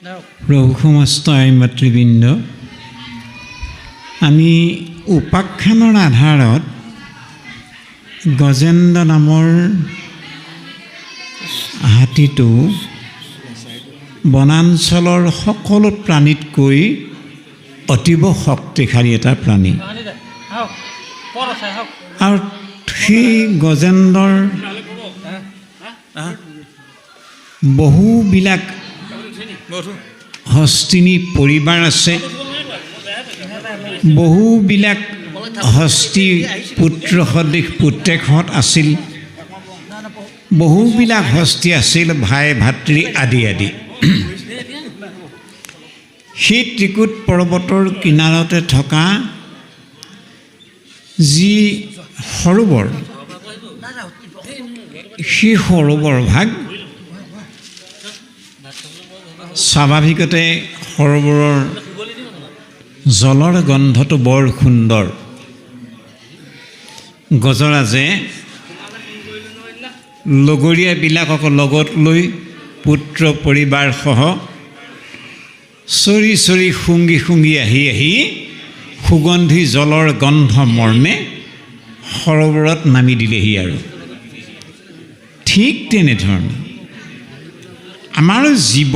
প্ৰভু সমস্ত আই মাতৃবৃন্দ আমি উপাখ্যানৰ আধাৰত গজেন্দ্ৰ নামৰ হাতীটো বনাঞ্চলৰ সকলো প্ৰাণীতকৈ অতীৱ শক্তিশালী এটা প্ৰাণী। আৰু সেই গজেন্দ্ৰৰ বহুবিলাক হস্তিনী পৰিবাৰ আছে। বহুবিলাক হস্তি পুত্ৰ সদৃশ পুত্ৰেকহঁত আছিল। বহুবিলাক হস্তি আছিল ভাই, ভাতৃ আদি আদি। সেই ত্ৰিকুট পৰ্বতৰ কিনাৰতে থকা যি সৰোবৰ সেই সৰোবৰ ভাগ স্বাভাৱিকতে সৰোবৰৰ জলৰ গন্ধটো বৰ সুন্দৰ। গজৰাজে লগৰীয়াবিলাকক লগত লৈ পুত্ৰ পৰিবাৰসহ চৰি চৰি শুঙি শুঙি আহি আহি সুগন্ধি জলৰ গন্ধ মৰ্মে সৰোবৰত নামি দিলেহি আৰু। ঠিক তেনেধৰণে আমাৰ জীৱ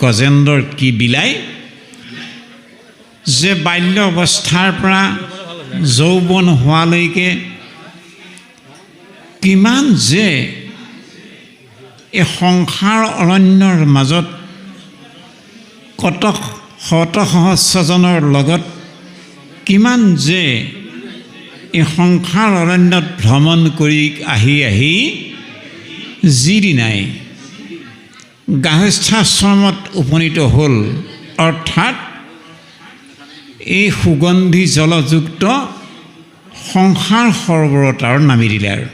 গজেন্দ্ৰৰ কি বিলাই? যে বাল্য অৱস্থাৰ পৰা যৌৱন হোৱালৈকে কিমান যে এই সংসাৰ অৰণ্যৰ মাজত কত শত সহস্ৰজনৰ লগত কিমান যে এই সংসাৰ অৰণ্যত ভ্ৰমণ কৰি আহি আহি যিদিনাই গাহস্থ্যাশ্ৰমত উপনীত হ'ল অৰ্থাৎ এই সুগন্ধি জলযুক্ত সংসাৰ সৰোবৰত নামি দিলে আৰু।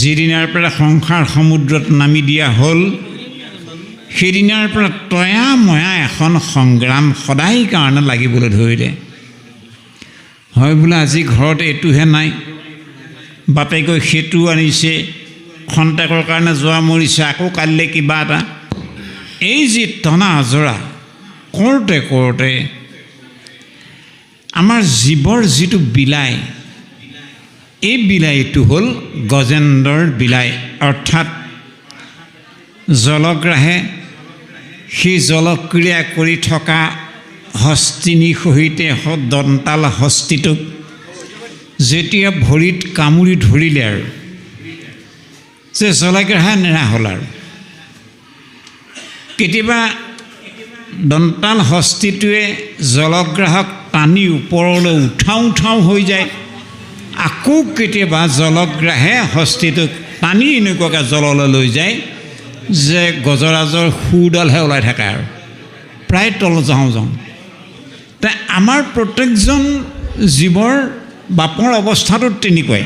যিদিনাৰ পৰা সংসাৰ সমুদ্ৰত নামি দিয়া হ'ল, সেইদিনাৰ পৰা তয়া ময়া এখন সংগ্ৰাম সদায় কাৰণে লাগিবলৈ ধৰিলে। হয় বোলে আজি ঘৰত এইটোহে নাই, বাপেকৈ সেইটো আনিছে খন্তেকৰ কাৰণে যোৱা মৰিছে, আকৌ কালিলৈ কিবা এটা। এই যি টনা আজৰা, কৰোঁতে কৰোঁতে আমাৰ জীৱৰ যিটো বিলাই, এই বিলাইটো হ'ল গজেন্দ্ৰৰ বিলাই। অৰ্থাৎ জলগ্ৰাহে সেই জলক্ৰিয়া কৰি থকা হস্তিনী সহিতে দন্তাল হস্তিটোক যেতিয়া ভৰিত কামুৰি ধৰিলে আৰু যে জলগ্ৰাহে নেৰা হ'ল আৰু। কেতিয়াবা দন্তাল হস্তিটোৱে জলগ্ৰাহক টানি ওপৰলৈ উঠাওঁ উঠাওঁ হৈ যায়। আকৌ কেতিয়াবা জলগ্ৰাহে হস্তিটোক টানি এনেকুৱাকৈ জললৈ লৈ যায় যে গজৰাজৰ সুৰডালহে ওলাই থাকে আৰু। প্ৰায় তল যাওঁ যাওঁ। তে আমাৰ প্ৰত্যেকজন জীৱৰ বাপৰ অৱস্থাটো তেনেকুৱাই।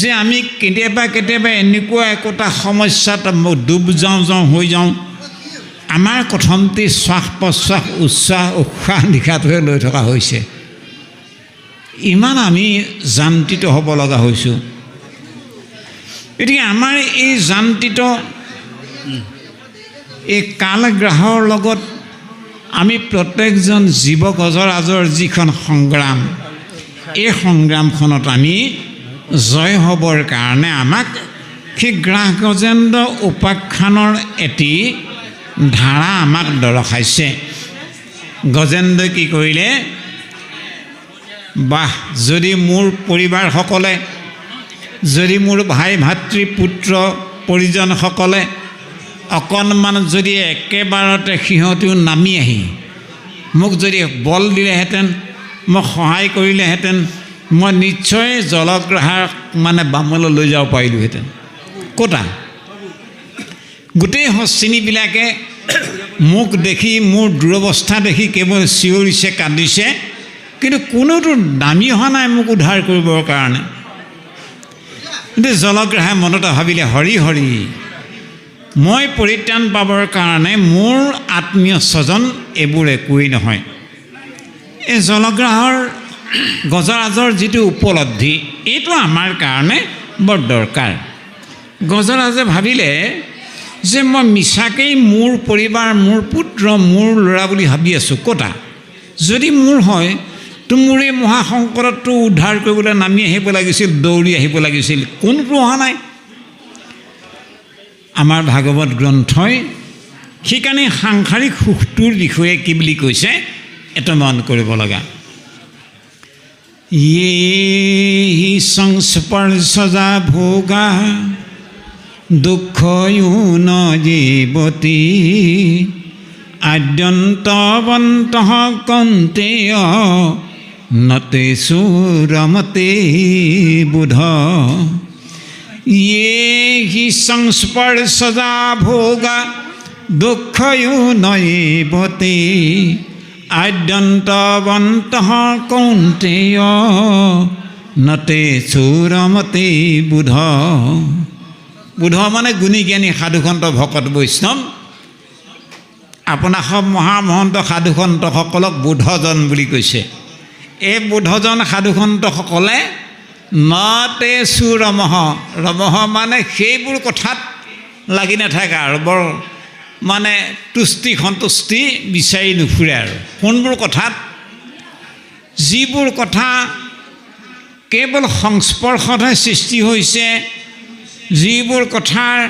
যে আমি কেতিয়াবা কেতিয়াবা এনেকুৱা একোটা সমস্যাত ডুব যাওঁ যাওঁ, হৈ যাওঁ। আমাৰ কথমটি শ্বাস প্ৰশ্বাস উচ্ছ্বাস উশাহ নিশাহটোহে লৈ থকা হৈছে। ইমান আমি যান্ত্ৰিত হ'ব লগা হৈছোঁ। গতিকে আমাৰ এই যান্ত্ৰিত এই কালগ্ৰাহৰ লগত আমি প্ৰত্যেকজন জীৱ গজৰাজৰ যিখন সংগ্ৰাম, এই সংগ্ৰামখনত আমি জয় হ'বৰ কাৰণে আমাক সেই গ্ৰাহ গজেন্দ্ৰ উপাখ্যানৰ এটি ধাৰা আমাক দৰ্শাইছে গজেন্দ্ৰই কি কৰিলে? বাহ, যদি মোৰ পৰিবাৰসকলে, যদি মোৰ ভাই, ভাতৃ, পুত্ৰ, পৰিজনসকলে অকণমান যদি একেবাৰতে সিহঁতেও নামি আহি, মোক যদি বল দিলেহেঁতেন, মোক সহায় কৰিলেহেঁতেন মই নিশ্চয় জলগ্ৰাহক মানে বামলৈ লৈ যাব পাৰিলোঁহেঁতেন। ক'তা? গোটেই হস্তিনীবিলাকে মোক দেখি, মোৰ দুৰৱস্থা দেখি কেৱল চিঞৰিছে, কান্দিছে, কিন্তু কোনোতো নামি অহা নাই মোক উদ্ধাৰ কৰিবৰ কাৰণে। কিন্তু জলগ্ৰাহে মনতে ভাবিলে, হৰি হৰি, মই পৰিত্ৰাণ পাবৰ কাৰণে মোৰ আত্মীয় স্বজন এইবোৰ একোৱেই নহয়। এই জলগ্ৰাহৰ গজৰাজৰ যিটো উপলব্ধি, এইটো আমাৰ কাৰণে বৰ দৰকাৰ। গজৰাজে ভাবিলে যে মই মিছাকেই মোৰ পৰিবাৰ, মোৰ পুত্ৰ, মোৰ ল'ৰা বুলি ভাবি আছোঁ, ক'তা? যদি মোৰ হয়, তো মোৰ এই মহাসংকটতো উদ্ধাৰ কৰিবলৈ নামি আহিব লাগিছিল, দৌৰি আহিব লাগিছিল, কোনটো অহা নাই? আমাৰ ভাগৱত গ্ৰন্থই সেইকাৰণে সাংসাৰিক সুখটোৰ বিষয়ে কি বুলি কৈছে এইটো মন কৰিব লগা। য়ে সংস্পৰ্শজা ভোগা দুঃখয়ো ন জীৱতী আদ্যন্তবন্ত কন্তেয় নতে সুৰমতে বুধ ইয়ে হি সংস্পৰ্শজা ভোগা দুঃখয়ো নৈবতে আদ্যন্তবন্ত কৌন্তেয় নতে চৌৰমতে বুধ। বুধ মানে গুণী জ্ঞানী সাধুসন্ত ভকত বৈষ্ণৱ। আপোনাক সব মহামহন্ত সাধুসন্তসকলক বুধজন বুলি কৈছে। এই বুধজন সাধুসন্তসকলে নতে চু ৰমহ ৰমহ মানে সেইবোৰ কথাত লাগি নাথাকে আৰু বৰ মানে তুষ্টি সন্তুষ্টি বিচাৰি নুফুৰে আৰু। কোনবোৰ কথাত? যিবোৰ কথা কেৱল সংস্পৰ্শতহে সৃষ্টি হৈছে, যিবোৰ কথাৰ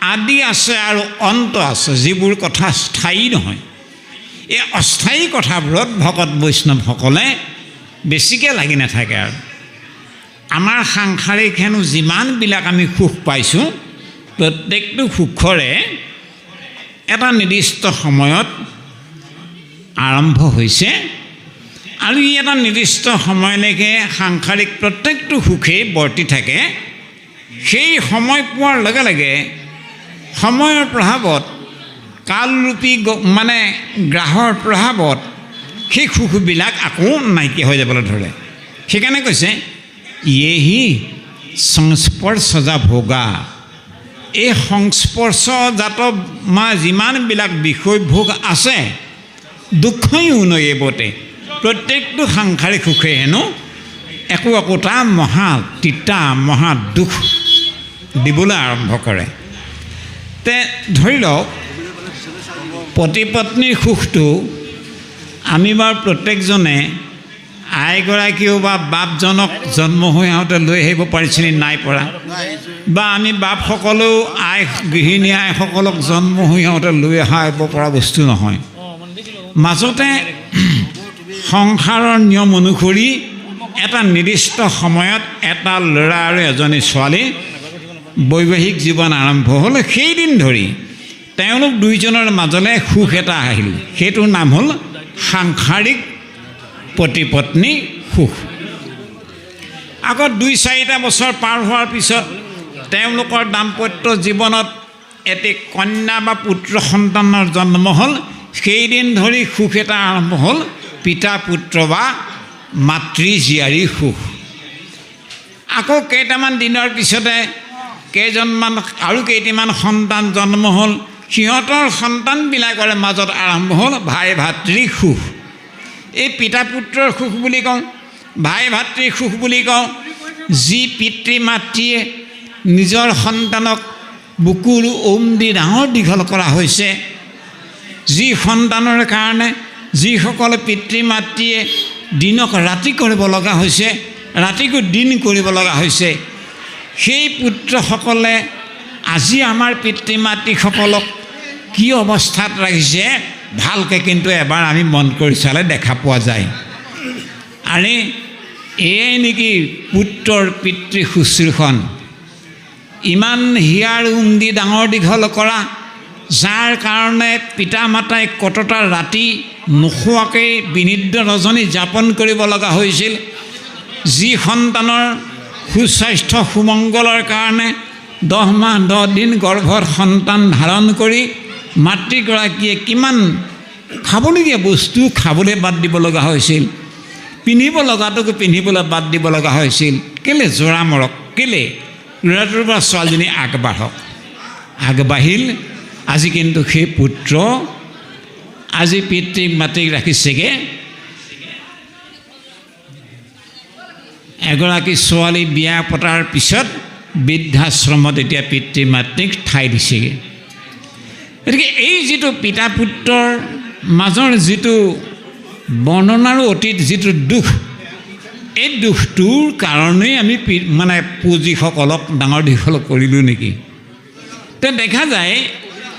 আদি আছে আৰু অন্ত আছে, যিবোৰ কথা স্থায়ী নহয়। এই অস্থায়ী কথাবোৰত ভকত বৈষ্ণৱসকলে বেছিকৈ লাগি নাথাকে আৰু। আমাৰ সাংসাৰিক হেনো যিমানবিলাক আমি সুখ পাইছোঁ, প্ৰত্যেকটো সুখৰে এটা নিৰ্দিষ্ট সময়ত আৰম্ভ হৈছে। আৰু ই এটা নিৰ্দিষ্ট সময়লৈকে সাংসাৰিক প্ৰত্যেকটো সুখেই বৰ্তি থাকে। সেই সময় পোৱাৰ লগে লগে সময়ৰ প্ৰভাৱত, কালৰূপী মানে গ্ৰাহৰ প্ৰভাৱত সেই সুখবিলাক আকৌ নাইকিয়া হৈ যাবলৈ ধৰে। সেইকাৰণে কৈছে ইয়েহি সংস্পৰ্শজা ভোগা। এই সংস্পৰ্শজাত মা যিমানবিলাক বিষয়ভোগ আছে, দুখই উনয়েবতে প্ৰত্যেকটো সাংসাৰিক সুখে হেনো? একো একোটা মহা তিতা, মহা দুখ দিবলৈ আৰম্ভ কৰে। তে ধৰি লওক পতি পত্নীৰ সুখটো আমি বাৰু প্ৰত্যেকজনে আইগৰাকীও বা বাপজনক জন্ম হৈ আহোঁতে লৈ আহিব পাৰিছেনে নাই পৰা? বা আমি বাপসকলেও আই, গৃহিণী আইসকলক জন্ম হৈ আহোঁতে লৈ আহিব পৰা বস্তু নহয়। মাজতে সংসাৰৰ নিয়ম অনুসৰি এটা নিৰ্দিষ্ট সময়ত এটা ল'ৰা আৰু এজনী ছোৱালী বৈবাহিক জীৱন আৰম্ভ হ'ল। সেইদিন ধৰি তেওঁলোক দুইজনৰ মাজলৈ সুখ এটা আহিল। সেইটোৰ নাম হ'ল সাংসাৰিক পতি পত্নী সুখ আকৌ দুই চাৰিটা বছৰ পাৰ হোৱাৰ পিছত তেওঁলোকৰ দাম্পত্য জীৱনত এটি কন্যা বা পুত্ৰ সন্তানৰ জন্ম হ'ল। সেইদিন ধৰি সুখ এটা আৰম্ভ হ'ল। পিতা, পুত্ৰ বা মাতৃ জীয়াৰী সুখ আকৌ কেইটামান দিনৰ পিছতে কেইজনমান আৰু কেইটিমান সন্তান জন্ম হ'ল। সিহঁতৰ সন্তানবিলাকৰে মাজত আৰম্ভ হ'ল ভাই ভাতৃ সুখ এই পিতা পুত্ৰৰ সুখ বুলি কওঁ, ভাই ভাতৃৰ সুখ বুলি কওঁ, যি পিতৃ মাতৃয়ে নিজৰ সন্তানক বুকুৰ ওম দি ডাঙৰ দীঘল কৰা হৈছে, যি সন্তানৰ কাৰণে যিসকল পিতৃ মাতৃয়ে দিনক ৰাতি কৰিব লগা হৈছে, ৰাতিকো দিন কৰিব লগা হৈছে, সেই পুত্ৰসকলে আজি আমাৰ পিতৃ মাতৃসকলক কি অৱস্থাত ৰাখিছে? ভালকৈ কিন্তু এবাৰ আমি মন কৰি চালে দেখা পোৱা যায়। আৰে, এয়াই নেকি পুত্ৰৰ পিতৃ শুশ্ৰূষণ ইমান হিয়াৰ উম দি ডাঙৰ দীঘল কৰা, যাৰ কাৰণে পিতা মাতাই কতটা ৰাতি নোখোৱাকৈ বিনিদ্ৰ ৰজনী যাপন কৰিব লগা হৈছিল, যি সন্তানৰ সুস্বাস্থ্য সুমংগলৰ কাৰণে দহ মাহ দহ দিন গৰ্ভত সন্তান ধাৰণ কৰি মাতৃগৰাকীয়ে কিমান খাবলগীয়া বস্তু খাবলৈ বাদ দিব লগা হৈছিল। পিন্ধিব লগাটোকো পিন্ধিবলৈ বাদ দিব লগা হৈছিল। কেলৈ জোৰা মৰক? কেলৈ? ল'ৰাটোৰ পৰা ছোৱালীজনী আগবাঢ়ক। আগবাঢ়িল। আজি কিন্তু সেই পুত্ৰ, আজি পিতৃ মাতৃক ৰাখিছেগৈ। এগৰাকী ছোৱালী বিয়া পতাৰ পিছত বৃদ্ধাশ্ৰমত এতিয়া পিতৃ মাতৃক ঠাই দিছেগৈ। গতিকে এই যিটো পিতা পুত্ৰৰ মাজৰ যিটো বৰ্ণনাৰো অতীত যিটো দুখ, এই দুখটোৰ কাৰণেই আমি মানে পুঁজিসকলক ডাঙৰ দীঘল কৰিলোঁ নেকি? তো দেখা যায়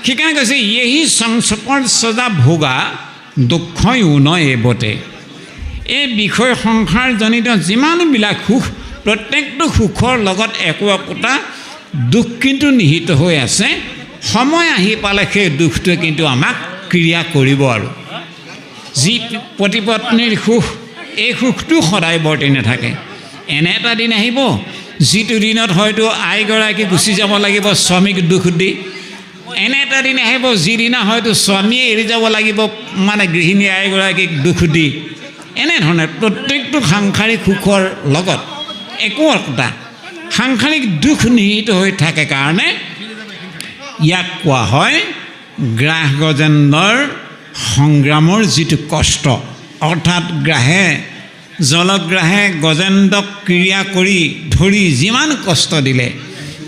সেইকাৰণে কৈছে ইয়েহি সংস্পৰ সজা ভোগা, দুখই উন এবতে এই বিষয় সংসাৰজনিত যিমানবিলাক সুখ, প্ৰত্যেকটো সুখৰ লগত একো একোটা দুখ কিন্তু নিহিত হৈ আছে। সময় আহি পালে সেই দুখটোৱে কিন্তু আমাক ক্ৰিয়া কৰিব আৰু। যি পতিপত্নীৰ সুখ, এই সুখটো সদায় বৰ্তি নাথাকে। এনে এটা দিন আহিব, যিটো দিনত হয়তো আইগৰাকী গুচি যাব লাগিব স্বামীক দুখ দি। এনে এটা দিন আহিব, যিদিনা হয়তো স্বামীয়ে এৰি যাব লাগিব মানে গৃহিণী আইগৰাকীক দুখ দি। এনেধৰণে প্ৰত্যেকটো সাংসাৰিক সুখৰ লগত একো একোটা সাংসাৰিক দুখ নিহিত হৈ থাকে কাৰণে ইয়াক কোৱা হয় গ্ৰাস গজেন্দ্ৰৰ সংগ্ৰামৰ যিটো কষ্ট। অৰ্থাৎ গ্ৰাহে, জলগ্ৰাহে গজেন্দ্ৰক ক্ৰিয়া কৰি ধৰি যিমান কষ্ট দিলে,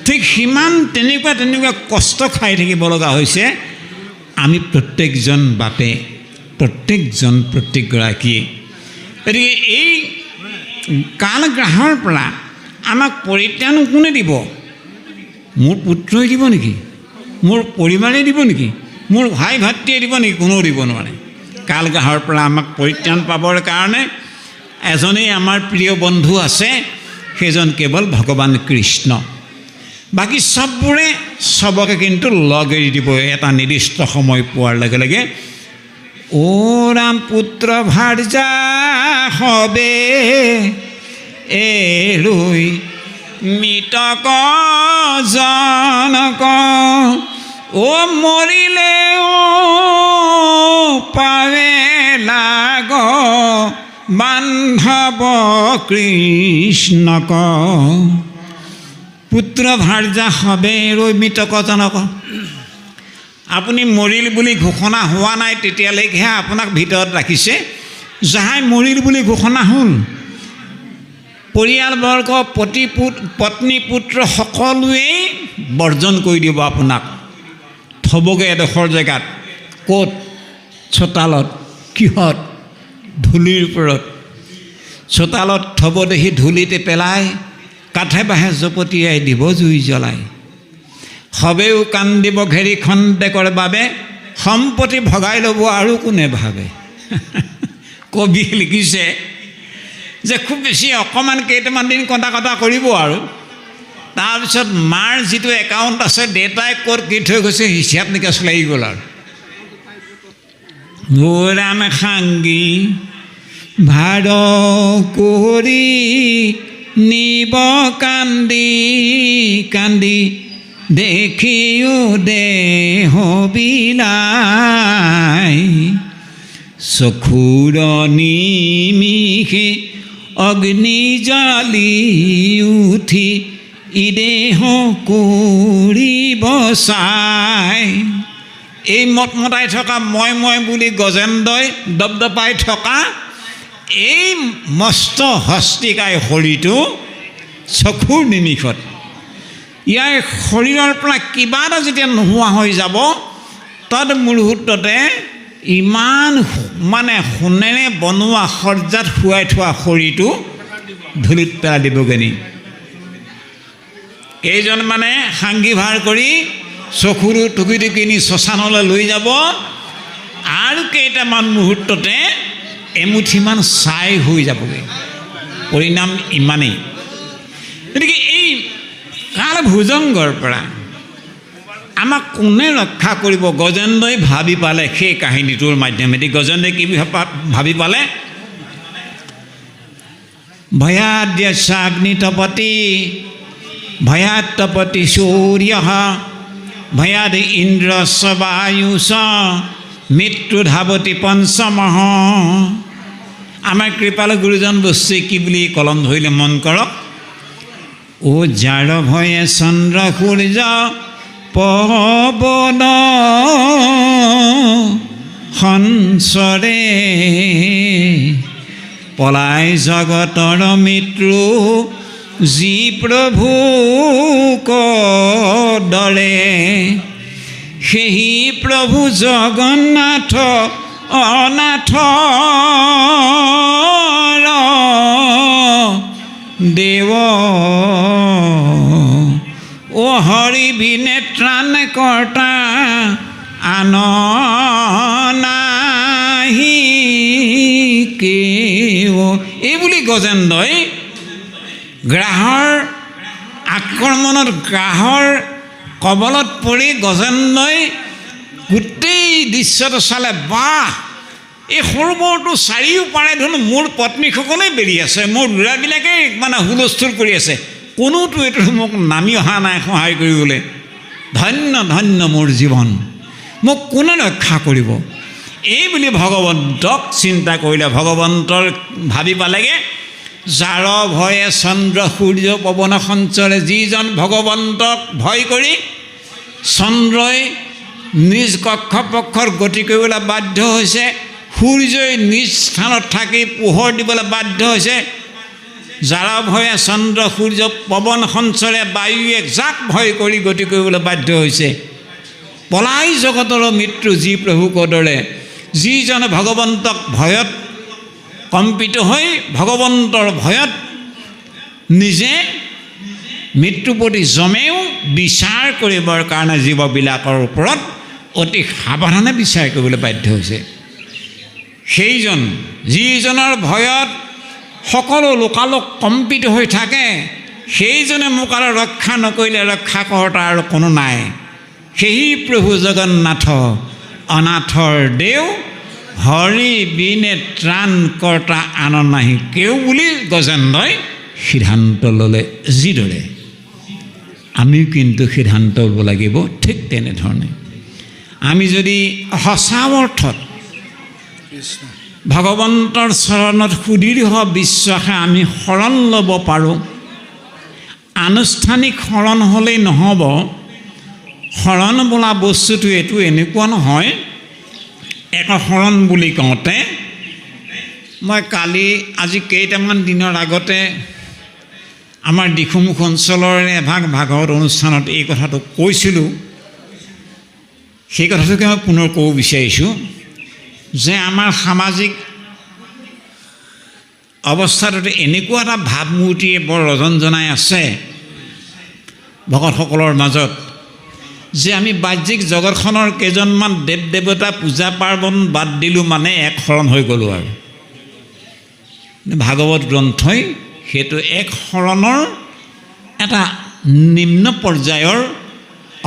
ঠিক সিমান তেনেকুৱা তেনেকুৱা কষ্ট খাই থাকিব লগা হৈছে, আমি প্ৰত্যেকজন বাপে, প্ৰত্যেকজন প্ৰত্যেকগৰাকীয়ে। গতিকে এই কালগ্ৰাহৰ পৰা আমাক পৰিত্ৰাণ কোনে দিব? মোৰ পুত্ৰই দিব নেকি? মোৰ পৰিবাৰে দিব নেকি? মোৰ ভাই ভাতৃয়ে দিব নেকি? কোনেও দিব নোৱাৰে। কালগ্ৰাহৰ পৰা আমাক পৰিত্ৰাণ পাবৰ কাৰণে এজনেই আমাৰ প্ৰিয় বন্ধু আছে, সেইজন কেৱল ভগৱান কৃষ্ণ। বাকী চববোৰে চবকে কিন্তু লগ এৰি দিব, এটা নিৰ্দিষ্ট সময় পোৱাৰ লগে লগে, অ ৰাম পুত্ৰ ভাৰ্যা হবে এৰুই মৃতক জনক অ মৰিলে পাৱে লাগ বান্ধৱ কৃষ্ণক পুত্ৰ ভাৰ্যা হবে ৰৈ মৃতক জনক আপুনি মৰিল বুলি ঘোষণা হোৱা নাই তেতিয়ালৈকেহে আপোনাক ভিতৰত ৰাখিছে। যাহাই মৰিল বুলি ঘোষণা হ'ল পৰিয়ালবৰ্গ পতি পুত, পত্নী, পুত্ৰ সকলোৱেই বৰ্জন কৰি দিব আপোনাক। থ'বগৈ এডোখৰ জেগাত। ক'ত? চোতালত। কিহত? ধূলিৰ ওপৰত। চোতালত থ'ব দেখি ধূলিতে পেলাই কাঠে বাঁহে জপতিয়াই দিব জুই জ্বলাই। সবেও কান্দিব ঘেৰি খন্তেকৰ বাবে, সম্পত্তি ভগাই ল'ব আৰু কোনে ভাবে? কবি লিখিছে যে খুব বেছি অকণমান কেইটামান দিন কটা কটা কৰিব আৰু। তাৰপিছত মাৰ যিটো একাউণ্ট আছে, দেউতাই ক'ত কি থৈ গৈছে, হিচাপ নিকাচ লাগি গ'ল আৰু। গোৰাম সাংগী ভাৰ কৰি নিব কান্দি কান্দি, দেখিও দেহ বিলাই চকুৰ নিমিষে অগ্নি জালি উঠি ইদেহ কৰিব চাই এই মত মতাই থকা মই মই বুলি গজেন্দ্ৰই দপদপাই থকা এই মস্ত হস্তিকাই শৰীৰটো চকুৰ নিমিষত। ইয়াৰ শৰীৰৰ পৰা কিবা এটা যেতিয়া নোহোৱা হৈ যাব, তদ মুহূৰ্ততে ইমান মানে সোণেৰে বনোৱা সজ্জাত শুৱাই থোৱা শৰীৰটো ধূলিত পেলাই দিবগৈ নি কেইজন মানে সাংগী ভাৰ কৰি চকুৰো টুকি টুকি নি শ্মশানলৈ লৈ যাব আৰু কেইটামান মুহূৰ্ততে এমুঠিমান ছাই হৈ যাবগৈ। পৰিণাম ইমানেই। গতিকে এই কাল ভুজংগৰ পৰা আমাক কোনে ৰক্ষা কৰিব? গজেন্দ্ৰই ভাবি পালে, সেই কাহিনীটোৰ মাধ্যমেদি। গজেন্দ্ৰই কি ভাবি পালে? ভয়াদ্যাগ্নিতপতি ভয়াত্তপতি সূৰ্য, ভয়াদ ইন্দ্ৰ বায়ুষ মৃত্যু ধাৱতী পঞ্চমহ আমাৰ কৃপাল গুৰুজন বস্তুৱে কি বুলি কলম ধৰিলে মন কৰক? ও যাৰ ভয়ে চন্দ্ৰ সূৰ্য পৱন সঞ্চৰে পলাই জগতৰ মৃত্যু যি প্ৰভু দৰে সেহি প্ৰভু জগন্নাথ অনাথ দেৱ অ হৰি কৰ্তা আন নাহি কেও এই বুলি গজেন্দ্ৰই গ্ৰাহৰ আক্ৰমণত গ্ৰাহৰ কবলত পৰি গজেন্দ্ৰই গোটেই দৃশ্যটো চালে, বাহ! এই সৰোবৰটো চাৰিওপাৰে ধৰক মোৰ পত্নীসকলেই বেৰি আছে। মোৰ ল'ৰাবিলাকেই মানে হুলস্থুল কৰি আছে। কোনোতো এইটো মোক নামি অহা নাই সহায় কৰিবলৈ। ধন্য ধন্য মোৰ জীৱন মোক কোনে ৰক্ষা কৰিব? এই বুলি ভগৱন্তক চিন্তা কৰিলে ভগৱন্তৰ ভাবি পালেগৈ যাৰ ভয়ে চন্দ্ৰ, সূৰ্য, পৱন সঞ্চৰে যিজন ভগৱন্তক ভয় কৰি চন্দ্ৰই নিজ কক্ষপক্ষৰ গতি কৰিবলৈ বাধ্য হৈছে, সূৰ্যই নিজ স্থানত থাকি পোহৰ দিবলৈ বাধ্য হৈছে যাৰ ভয়ে চন্দ্ৰ সূৰ্য পৱন সঞ্চৰে বায়ুৱে যাক ভয় কৰি গতি কৰিবলৈ বাধ্য হৈছে। পলাই জগতৰ মৃত্যু যি প্ৰভু কদৰে যিজনে ভগৱন্তক ভয়ত কম্পিত হৈ ভগৱন্তৰ ভয়ত নিজে মৃত্যুৰ প্ৰতি জমেও বিচাৰ কৰিবৰ কাৰণে জীৱবিলাকৰ ওপৰত অতি সাৱধানে বিচাৰ কৰিবলৈ বাধ্য হৈছে। সেইজন, যিজনৰ ভয়ত সকলো লোকালোক কম্পিত হৈ থাকে, সেইজনে মোক আৰু ৰক্ষা নকৰিলে ৰক্ষা কৰোতা আৰু কোনো নাই। সেই প্ৰভু জগন্নাথ, অনাথৰ দেও হৰি বিনে ত্ৰাণ কৰ্তা আন নাহি কেও বুলি গজেন্দ্ৰই সিদ্ধান্ত ল'লে যিদৰে। আমিও কিন্তু সিদ্ধান্ত ল'ব লাগিব ঠিক তেনেধৰণে। আমি যদি সঁচা অৰ্থত ভগৱন্তৰ চৰণত সুদৃঢ় বিশ্বাসে আমি শৰণ ল'ব পাৰোঁ। আনুষ্ঠানিক শৰণ হ'লেই নহ'ব। শৰণ বোলা বস্তুটো এইটো এনেকুৱা নহয়। এক শৰণ বুলি কওঁতে, মই কালি, আজি কেইটামান দিনৰ আগতে আমাৰ দিখুমুখ অঞ্চলৰে এভাগ ভাগৱত অনুষ্ঠানত এই কথাটো কৈছিলোঁ। সেই কথাটোকে মই পুনৰ ক'ব বিচাৰিছোঁ। যে আমাৰ সামাজিক অৱস্থাটোতে এনেকুৱা এটা ভাৱমূৰ্তিয়ে বৰ ৰজন জনাই আছে, ভকতসকলৰ মাজত, যে আমি বাহ্যিক জগতখনৰ কেইজনমান দেৱ দেৱতা পূজা পাৰ্বণ বাদ দিলোঁ মানে এক শৰণ হৈ গ'লোঁ আৰু। ভাগৱত গ্ৰন্থই সেইটো এক শৰণৰ এটা নিম্ন পৰ্যায়ৰ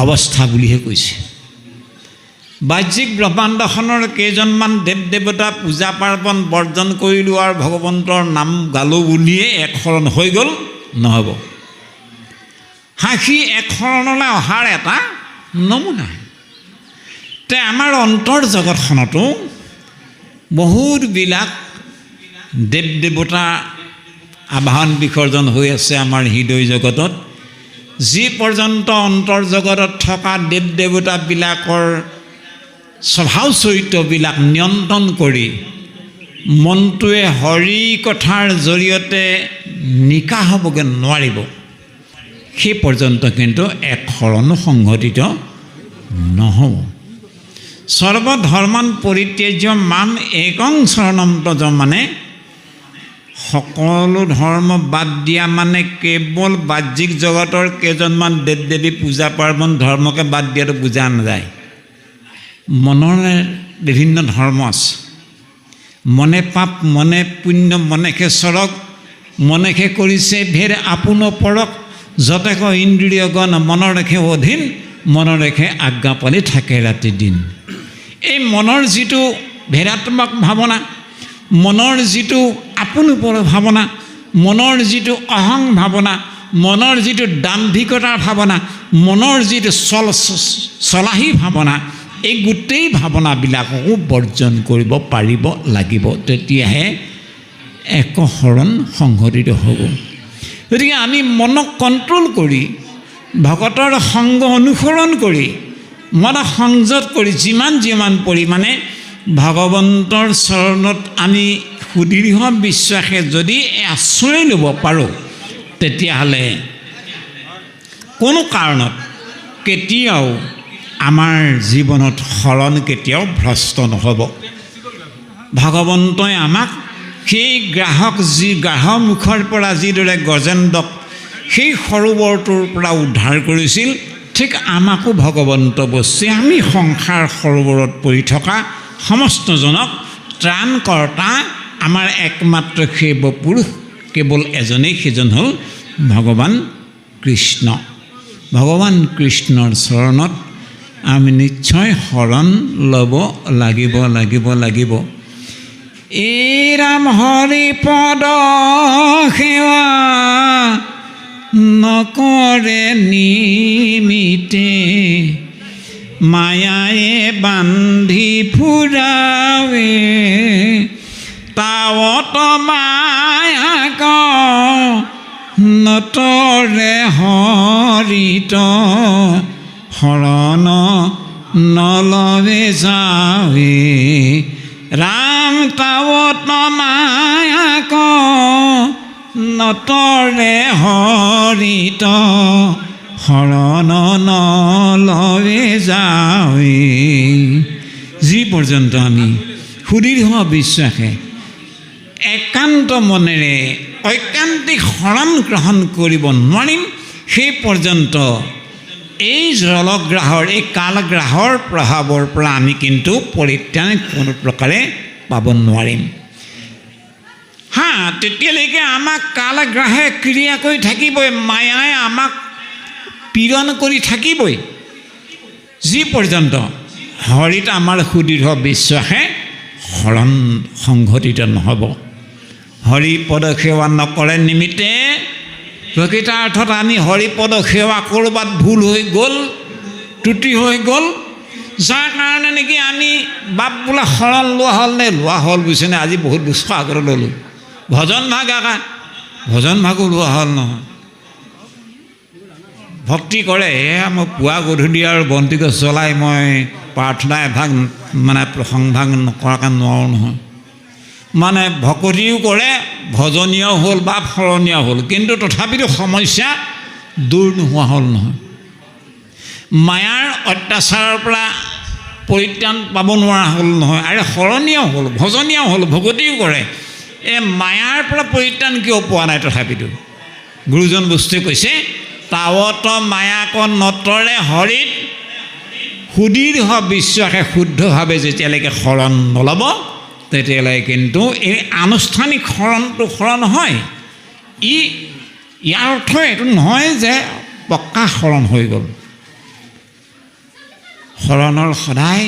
অৱস্থা বুলিহে কৈছে। বাহ্যিক ব্ৰহ্মাণ্ডখনৰ কেইজনমান দেৱ দেৱতা পূজা পাৰ্বণ বৰ্জন কৰিলোঁ আৰু ভগৱন্তৰ নাম গালোঁ বুলিয়ে এক শৰণ হৈ গ'ল, নহ'ব। সাক্ষী এক শৰণলৈ অহাৰ এটা নমুনা। তে আমাৰ অন্তৰ জগতখনতো বহুতবিলাক দেৱ দেৱতা আবাহন বিসৰ্জন হৈ আছে আমাৰ হৃদয় জগতত। যি পৰ্যন্ত অন্তৰ জগতত থকা দেৱ দেৱতাবিলাকৰ স্বভাৱ চৰিত্ৰবিলাক নিয়ন্ত্ৰণ কৰি মনটোৱে হৰি কথাৰ জৰিয়তে নিকা হ'বগৈ নোৱাৰিব। সেই পৰ্যন্ত কিন্তু এক শৰণো সংঘটিত নহ'ব। সৰ্বধৰ্মান পৰিত্যাজ্য মাম একং শৰণম মানে সকলো ধৰ্ম বাদ দিয়া মানে কেৱল বাহ্যিক জগতৰ কেইজনমান দেৱ দেৱী পূজা পাৰ্বণ ধৰ্মকে বাদ দিয়াটো বুজা নাযায়। মনৰে বিভিন্ন ধৰ্ম আছে। মনে পাপ, মনে পুণ্য মনেকে স্বৰগ মনেকে কৰিছে, ভেদ আপোন পৰক যতেক ইন্দ্ৰিয়গণ মনৰ ৰেখে অধীন, মনৰ ৰেখে আজ্ঞা পালি থাকে ৰাতি দিন। এই মনৰ যিটো ভেদাত্মক ভাৱনা, মনৰ যিটো আপোন ওপৰৰ ভাৱনা, মনৰ যিটো অহং ভাৱনা, মনৰ যিটো দাম্ভিকতাৰ ভাৱনা, মনৰ যিটো চল, চলাহী ভাৱনা এই গোটেই ভাৱনাবিলাককো বৰ্জন কৰিব পাৰিব লাগিব। তেতিয়াহে একশৰণ সংঘটিত হ'ব। গতিকে আমি মনক কণ্ট্ৰল কৰি, ভকতৰ সংগ অনুসৰণ কৰি মনক সংযত কৰি যিমান যিমান পৰিমাণে ভগৱন্তৰ চৰণত আমি সুদৃঢ় বিশ্বাসে যদি আশ্ৰয় ল'ব পাৰোঁ, তেতিয়াহ'লে কোনো কাৰণত কেতিয়াও আমাৰ জীৱনত শৰণ কেতিয়াও ভ্ৰষ্ট নহ'ব। ভগৱন্তই আমাক সেই গ্ৰাহক যি গ্ৰাহৰ মুখৰ পৰা যিদৰে গজেন্দ্ৰক সেই সৰোবৰটোৰ পৰা উদ্ধাৰ কৰিছিল, ঠিক আমাকো ভগৱন্ত বস্তুৱে আমি সংসাৰ সৰোবৰত পৰি থকা সমস্তজনক ত্ৰাণকৰ্তা, আমাৰ একমাত্ৰ সেৱ পুৰুষ, কেৱল এজনেই সেইজন হ'ল ভগৱান কৃষ্ণ। ভগৱান কৃষ্ণৰ চৰণত আমি নিশ্চয় শৰণ ল'ব, লাগিব লাগিব লাগিব। এই ৰাম হৰি পদ সেৱা নকৰে নিমিতে। মায়ায়ে বান্ধি ফুৰাৱে তাৱত মায়াক নতৰে হৰিত। শৰণ নলৱে যাৱে ৰাম তাৱত মায়াক নতৰে হৰিত শৰণ নলৱে যাৱে যি পৰ্যন্ত আমি সুদীৰ্ঘ বিশ্বাসে একান্ত মনেৰে ঐকান্তিক শৰণ গ্ৰহণ কৰিব নোৱাৰিম, সেই পৰ্যন্ত এই জলগ্ৰাহৰ এই কালগ্ৰাহৰ প্ৰভাৱৰ পৰা আমি কিন্তু পৰিত্ৰাণ কোনো প্ৰকাৰে পাব নোৱাৰিম। হা, তেতিয়ালৈকে আমাক কালগ্ৰাহে ক্ৰিয়া কৰি থাকিবই, মায়াই আমাক পীড়ন কৰি থাকিবই। যি পৰ্যন্ত হৰিত আমাৰ সুদৃঢ় বিশ্বাসে শৰণ সংঘটিত নহ'ব। হৰি পদ সেৱা নকৰে নিমিত্তে প্ৰকৃতাৰ্থত আমি হৰিপদ সেৱা ক'ৰবাত ভুল হৈ গ'ল, ত্ৰুটি হৈ গ'ল, যাৰ কাৰণে নেকি আমি বাপ বোলা শৰণ লোৱা হ'ল নে লোৱা হ'ল বুজিছেনে আজি বহুত বছৰ আগতে ল'লোঁ। ভজন ভাগ আকা, ভজন ভাগো লোৱা হ'ল নহয়। ভক্তি কৰে এয়া মই পুৱা গধূলি আৰু বন্তি গছ জ্বলাই মই প্ৰাৰ্থনা এভাগ মানে প্ৰসংভাগ নকৰাকৈ নোৱাৰোঁ নহয়। মানে ভকতিও কৰে ভজনীয় হ'ল বা শৰণীয় হ'ল। কিন্তু তথাপিতো সমস্যা দূৰ নোহোৱা হ'ল নহয়। মায়াৰ অত্যাচাৰৰ পৰা পৰিত্ৰাণ পাব নোৱাৰা হ'ল নহয়। আৰু শৰণীয় হ'ল, ভজনীয় হ'ল ভকতিও কৰে। এই মায়াৰ পৰা পৰিত্ৰাণ কিয় পোৱা নাই তথাপিতো? গুৰুজন বস্তুৱে কৈছে, তাৱত মায়াক নতৰে হৰিত সুদীৰ্ঘ বিশ্বাসে শুদ্ধভাৱে যেতিয়ালৈকে শৰণ নল'ব তেতিয়ালৈ কিন্তু এই আনুষ্ঠানিক শৰণটো শৰণ হয়। ই ইয়াৰ অৰ্থ এইটো নহয় যে পক্কা শৰণ হৈ গ'ল। শৰণৰ সদায়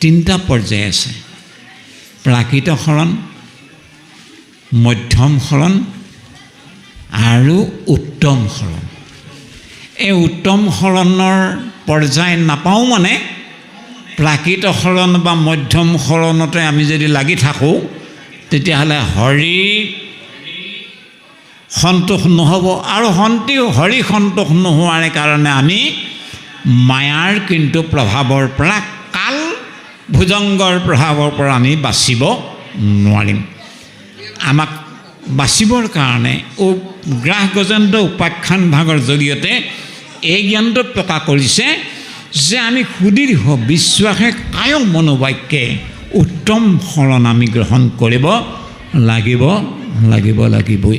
তিনিটা পৰ্যায় আছে। প্ৰাকৃত শৰণ মধ্যম শৰণ আৰু উত্তম শৰণ এই উত্তম শৰণৰ পৰ্যায় নাপাওঁ মানে প্ৰাকৃত শৰণ বা মধ্যম শৰণতে আমি যদি লাগি থাকোঁ, তেতিয়াহ'লে হৰি সন্তোষ নহ'ব আৰু সন্তি হৰি সন্তোষ নোহোৱাৰ কাৰণে আমি মায়াৰ কিন্তু প্ৰভাৱৰ পৰা, কাল ভুজংগৰ প্ৰভাৱৰ পৰা আমি বাচিব নোৱাৰিম। আমাক বাচিবৰ কাৰণে গ্ৰাহ গজেন্দ্ৰ উপাখ্যান ভাগৰ জৰিয়তে এই জ্ঞানটো প্ৰকাশ কৰিছে। যে আমি সুদীৰ্ঘ বিশ্বাসে কায় মনোবাক্যে উত্তম শৰণ আমি গ্ৰহণ কৰিব লাগিব লাগিব লাগিবই।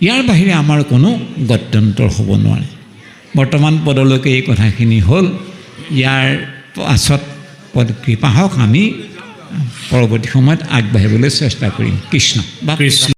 ইয়াৰ বাহিৰে আমাৰ কোনো গত্যন্তৰ হ'ব নোৱাৰে। বৰ্তমান পদলৈকে এই কথাখিনি হ'ল। ইয়াৰ পাছত পদ কৃপা হওক আমি পৰৱৰ্তী সময়ত আগবাঢ়িবলৈ চেষ্টা কৰিম। কৃষ্ণ। বা কৃষ্ণ।